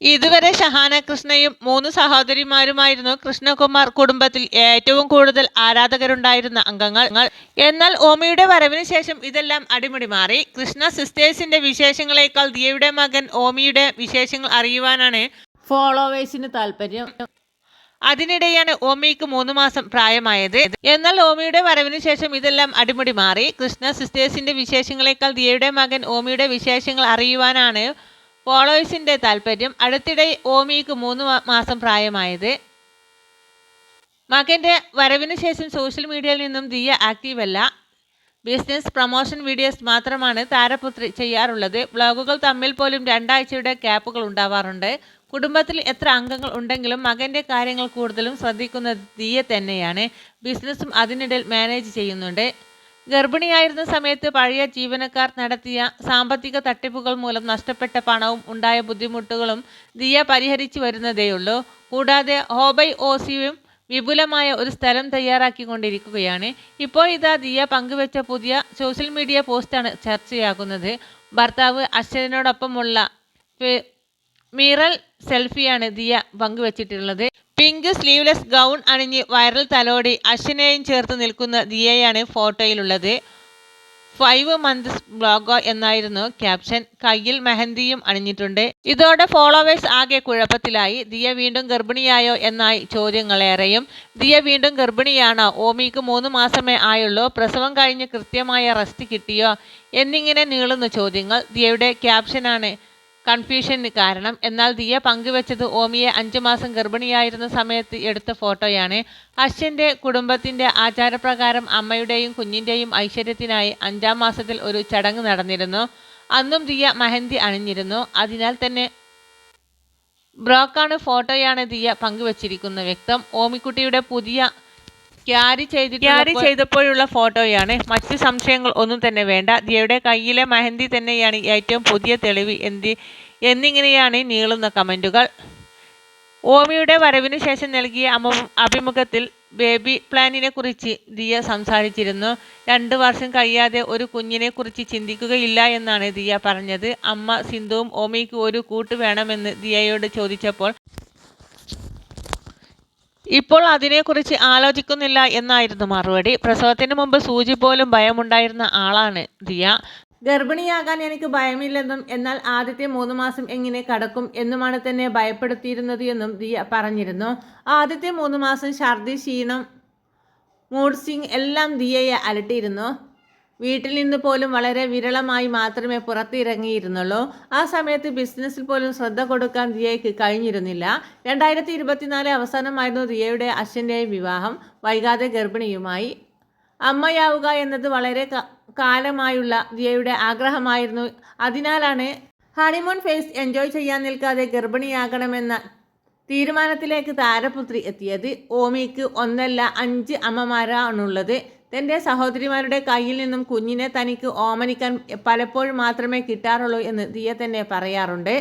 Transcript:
ഇതുവരെ ഷഹാന കൃഷ്ണയും മൂന്ന് സഹോദരിമാരുമായിരുന്നു കൃഷ്ണകുമാർ കുടുംബത്തിൽ ഏറ്റവും കൂടുതൽ ആരാധകരുണ്ടായിരുന്ന അംഗങ്ങൾ. എന്നാൽ ഓമിയുടെ വരവിന് ശേഷം ഇതെല്ലാം അടിമുടി മാറി. കൃഷ്ണ സിസ്റ്റേഴ്സിന്റെ വിശേഷങ്ങളെക്കാൾ ദിയയുടെ മകൻ ഓമിയുടെ വിശേഷങ്ങൾ അറിയുവാനാണ് ഫോളോവേഴ്സിന് താല്പര്യം. അതിനിടെയാണ് ഓമിക്ക് മൂന്ന് മാസം പ്രായമായത്. എന്നാൽ ഓമിയുടെ വരവിന് ശേഷം ഇതെല്ലാം അടിമുടി മാറി. കൃഷ്ണ സിസ്റ്റേഴ്സിന്റെ വിശേഷങ്ങളെക്കാൾ ദിയയുടെ മകൻ ഓമിയുടെ വിശേഷങ്ങൾ അറിയുവാനാണ് ഫോളോവേഴ്സിന്റെ താല്പര്യം അടുത്തിടെ ഓമിക്ക് മൂന്ന് മാസം പ്രായമായത്. മകന്റെ വരവിന് ശേഷം സോഷ്യൽ മീഡിയയിൽ നിന്നും ദിയ ആക്റ്റീവല്ല ബിസിനസ് പ്രൊമോഷൻ വീഡിയോസ് മാത്രമാണ് താരപുത്രി ചെയ്യാറുള്ളത്. വ്ളോഗുകൾ തമ്മിൽ പോലും രണ്ടാഴ്ചയുടെ ക്യാപ്പുകൾ ഉണ്ടാവാറുണ്ട്. കുടുംബത്തിൽ എത്ര അംഗങ്ങൾ ഉണ്ടെങ്കിലും മകന്റെ കാര്യങ്ങൾ കൂടുതലും ശ്രദ്ധിക്കുന്നത് ദിയ തന്നെയാണ്. ബിസിനസ്സും അതിനിടയിൽ മാനേജ് ചെയ്യുന്നുണ്ട്. ഗർഭിണിയായിരുന്ന സമയത്ത് പഴയ ജീവനക്കാർ നടത്തിയ സാമ്പത്തിക തട്ടിപ്പുകൾ മൂലം നഷ്ടപ്പെട്ട പണവും ഉണ്ടായ ബുദ്ധിമുട്ടുകളും ദിയ പരിഹരിച്ചു വരുന്നതേയുള്ളൂ. കൂടാതെ ഹോബൈ ഓസിയും വിപുലമായ ഒരു സ്ഥലം തയ്യാറാക്കിക്കൊണ്ടിരിക്കുകയാണ്. ഇപ്പോൾ ഇതാ ദിയ പങ്കുവെച്ച പുതിയ സോഷ്യൽ മീഡിയ പോസ്റ്റാണ് ചർച്ചയാകുന്നത്. ഭർത്താവ് അശ്വതിനോടൊപ്പമുള്ള മിറൽ സെൽഫിയാണ് ദിയ പങ്കുവച്ചിട്ടുള്ളത്. പിങ്ക് സ്ലീവ്ലെസ് ഗൗൺ അണിഞ്ഞ് വൈറൽ തലോടി അശ്വിനെയും ചേർത്ത് നിൽക്കുന്ന ദിയയാണ് ഫോട്ടോയിലുള്ളത്. ഫൈവ് മന്ത്സ് ബ്ലോഗോ എന്നായിരുന്നു ക്യാപ്ഷൻ. കയ്യിൽ മെഹന്തിയും അണിഞ്ഞിട്ടുണ്ട്. ഇതോടെ ഫോളോവേഴ്സ് ആകെ കുഴപ്പത്തിലായി. ദിയ വീണ്ടും ഗർഭിണിയായോ എന്നായി ചോദ്യങ്ങളേറെയും. ദിയ വീണ്ടും ഗർഭിണിയാണോ. ഓമിക്ക് മൂന്ന് മാസമേ ആയുള്ളൂ. പ്രസവം കഴിഞ്ഞ് കൃത്യമായ റെസ്റ്റ് കിട്ടിയോ എന്നിങ്ങനെ നീളുന്ന ചോദ്യങ്ങൾ. ദിയയുടെ ക്യാപ്ഷനാണ് കൺഫ്യൂഷന് കാരണം. എന്നാൽ ദിയ പങ്കുവച്ചത് ഓമിയെ അഞ്ചു മാസം ഗർഭിണിയായിരുന്ന സമയത്ത് എടുത്ത ഫോട്ടോയാണ്. അശ്വന്റെ കുടുംബത്തിന്റെ ആചാരപ്രകാരം അമ്മയുടെയും കുഞ്ഞിന്റെയും ഐശ്വര്യത്തിനായി അഞ്ചാം മാസത്തിൽ ഒരു ചടങ്ങ് നടന്നിരുന്നു. അന്നും ദിയ മെഹന്തി അണിഞ്ഞിരുന്നു. അതിനാൽ തന്നെ ബ്രോക്കാണ് ഫോട്ടോയാണ് ദിയ പങ്കുവച്ചിരിക്കുന്ന വ്യക്തം. ഓമിക്കുട്ടിയുടെ പുതിയ ക്യാരി ചെയ്ത് ക്യാരി ചെയ്തപ്പോഴുള്ള ഫോട്ടോയാണ്. മറ്റ് സംശയങ്ങൾ ഒന്നും തന്നെ വേണ്ട. ദിയയുടെ കയ്യിലെ മെഹന്തി തന്നെയാണ് ഏറ്റവും പുതിയ തെളിവ് എന്തി എന്നിങ്ങനെയാണ് നീളുന്ന കമന്റുകൾ ഓമിയുടെ വരവിന് ശേഷം നൽകിയ അഭിമുഖത്തിൽ ബേബി പ്ലാനിനെ കുറിച്ച് ദിയ സംസാരിച്ചിരുന്നു. രണ്ട് വർഷം കഴിയാതെ ഒരു കുഞ്ഞിനെ കുറിച്ച് ചിന്തിക്കുകയില്ല എന്നാണ് ദിയ പറഞ്ഞത്. അമ്മ സിന്ധുവും ഓമിക്ക് ഒരു കൂട്ട് വേണമെന്ന് ദിയയോട് ചോദിച്ചപ്പോൾ ഇപ്പോൾ അതിനെക്കുറിച്ച് ആലോചിക്കുന്നില്ല എന്നായിരുന്നു മറുപടി. പ്രസവത്തിന് മുമ്പ് സൂചി പോലും ഭയമുണ്ടായിരുന്ന ആളാണ് ദിയ. ഗർഭിണിയാകാൻ എനിക്ക് ഭയമില്ലെന്നും എന്നാൽ ആദ്യത്തെ മൂന്ന് മാസം എങ്ങനെ കടക്കും എന്നുമാണ് തന്നെ ഭയപ്പെടുത്തിയിരുന്നത് എന്നും ദിയ പറഞ്ഞിരുന്നു. ആദ്യത്തെ മൂന്ന് മാസം ഛർദി ക്ഷീണം മൂഡ് എല്ലാം ദിയയെ അലട്ടിയിരുന്നു. വീട്ടിൽ നിന്ന് പോലും വളരെ വിരളമായി മാത്രമേ പുറത്തിറങ്ങിയിരുന്നുള്ളൂ. ആ സമയത്ത് ബിസിനസ്സിൽ പോലും ശ്രദ്ധ കൊടുക്കാൻ ദിയയ്ക്ക് കഴിഞ്ഞിരുന്നില്ല. രണ്ടായിരത്തി ഇരുപത്തിനാല് അവസാനമായിരുന്നു ദിയയുടെ അച്ഛന്റെയും വിവാഹം. വൈകാതെ ഗർഭിണിയുമായി. അമ്മയാവുക എന്നത് വളരെ കാലമായുള്ള ദിയയുടെ ആഗ്രഹമായിരുന്നു. അതിനാലാണ് ഹണിമൂൺ ഫേസ് എൻജോയ് ചെയ്യാൻ നിൽക്കാതെ ഗർഭിണിയാകണമെന്ന തീരുമാനത്തിലേക്ക് താരപുത്രി എത്തിയത്. ഓമിക്ക് ഒന്നല്ല അഞ്ച് അമ്മമാരാണുള്ളത്. തന്റെ സഹോദരിമാരുടെ കയ്യിൽ നിന്നും കുഞ്ഞിനെ തനിക്ക് ഓമനിക്കാൻ പലപ്പോഴും മാത്രമേ കിട്ടാറുള്ളൂ എന്ന് ദിയ തന്നെ പറയാറുണ്ട്.